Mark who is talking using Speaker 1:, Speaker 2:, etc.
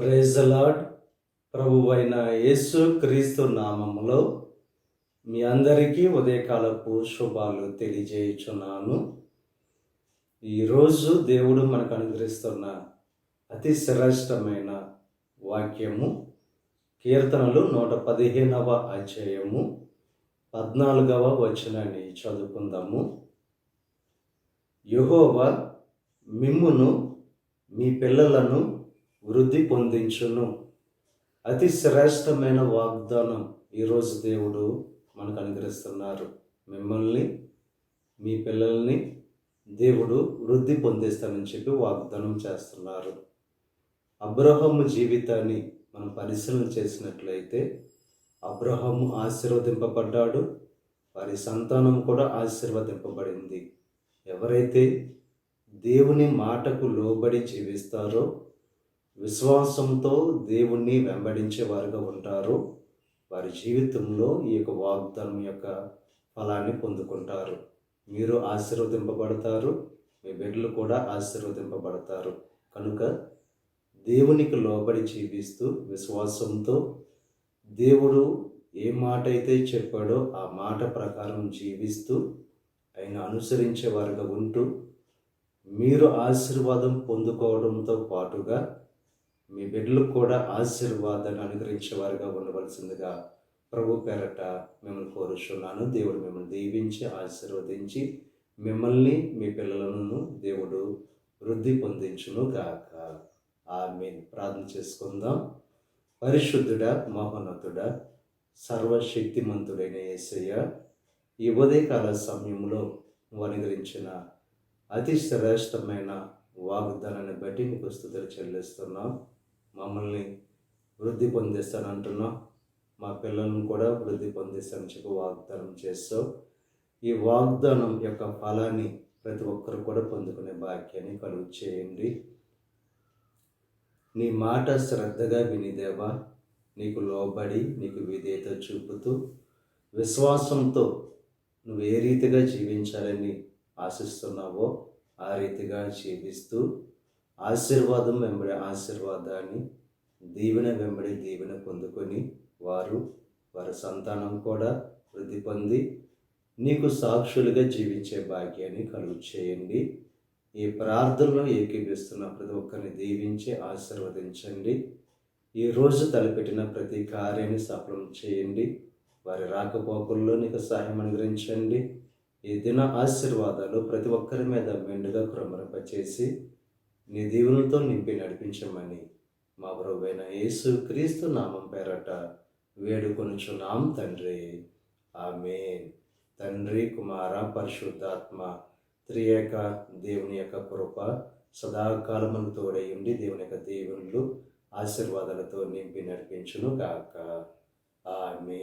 Speaker 1: Praise ప్రభువైన యేసు క్రీస్తు నామములో మీ అందరికీ ఉదయకాలపు శుభాలు తెలియజేయుచున్నాను. ఈరోజు దేవుడు మనకు అనుగ్రహిస్తున్న అతి శ్రేష్టమైన వాక్యము కీర్తనలు నూట పదిహేనవ అధ్యాయము పద్నాలుగవ వచనాన్ని చదువుకుందాము. యెహోవా మిమ్మును మీ పిల్లలను వృద్ధి పొందించును. అతి శ్రేష్టమైన వాగ్దానం ఈరోజు దేవుడు మనకు అనుగ్రహిస్తున్నారు. మిమ్మల్ని మీ పిల్లల్ని దేవుడు వృద్ధి పొందిస్తానని చెప్పి వాగ్దానం చేస్తున్నారు. అబ్రహము జీవితాన్ని మనం పరిశీలన చేసినట్లయితే అబ్రహము ఆశీర్వదింపబడ్డాడు. వారి సంతానం కూడా ఆశీర్వదింపబడింది. ఎవరైతే దేవుని మాటకు లోబడి జీవిస్తారో విశ్వాసంతో దేవుణ్ణి వెంబడించే వారుగా ఉంటారు. వారి జీవితంలో ఈ యొక్క వాగ్దానం యొక్క ఫలాన్ని పొందుకుంటారు. మీరు ఆశీర్వదింపబడతారు. మీ బిడ్డలు కూడా ఆశీర్వదింపబడతారు. కనుక దేవునికి లోబడి జీవిస్తూ విశ్వాసంతో దేవుడు ఏ మాట అయితే చెప్పాడో ఆ మాట ప్రకారం జీవిస్తూ ఆయన అనుసరించే వారిగా ఉంటూ మీరు ఆశీర్వాదం పొందుకోవడంతో పాటుగా మీ బిడ్డలకు కూడా ఆశీర్వాదాన్ని అనుగ్రహించేవారుగా ఉండవలసిందిగా ప్రభు పేరట మిమ్మల్ని కోరుచున్నాను. దేవుడు మిమ్మల్ని దీవించి ఆశీర్వదించి మిమ్మల్ని మీ పిల్లలను దేవుడు వృద్ధి పొందించును గాక. ఆమె ప్రార్థన చేసుకుందాం. పరిశుద్ధుడా మహోన్నతుడా సర్వశక్తిమంతుడైన యేసయ్య ఈ ఉదయకాల సమయంలో అనుగ్రహించిన అతి శ్రేష్టమైన వాగ్దానాన్ని బట్టి నీకు స్థుతులు చెల్లిస్తున్నాం. మమ్మల్ని వృద్ధి పొందిస్తాను అంటున్నాం. మా పిల్లలను కూడా వృద్ధి పొందిస్తాను చెప్పి వాగ్దానం చేస్తాం ఈ వాగ్దానం యొక్క ఫలాన్ని ప్రతి ఒక్కరు కూడా పొందుకునే భాగ్యాన్ని కలుగు చేయండి. నీ మాట శ్రద్ధగా వినిదేవా నీకు లోబడి నీకు విధేయత చూపుతూ విశ్వాసంతో నువ్వు ఏ రీతిగా జీవించాలని ఆశిస్తున్నావో ఆ రీతిగా జీవిస్తూ ఆశీర్వాదం వెంబడి ఆశీర్వాదాన్ని దీవెన వెంబడి దీవెన పొందుకొని వారు వారి సంతానం కూడా వృద్ధి పొంది నీకు సాక్షులుగా జీవించే భాగ్యాన్ని కలుగు చేయండి. ఈ ప్రార్థనలో ఏకీపిస్తున్న ప్రతి ఒక్కరిని దీవించి ఆశీర్వదించండి. ఈ రోజు తలపెట్టిన ప్రతి కార్యాన్ని సఫలం చేయండి. వారి రాకపోకల్లో నీకు సహాయం అనుగ్రహించండి. ఈ దిన ఆశీర్వాదాలు ప్రతి ఒక్కరి మీద మెండుగా క్రమరింపచేసి నీ దీవులతో నింపి నడిపించమని మా ప్రభువైన యేసు క్రీస్తు నామం పేరట వేడుకొనుచున్నాం తండ్రి. ఆమె తండ్రి కుమార పరిశుద్ధాత్మ త్రియేక దేవుని యొక్క కృప సదాకాలమును తోడై ఉండి దేవుని యొక్క దేవుళ్ళు ఆశీర్వాదాలతో నింపి నడిపించును కాక ఆమె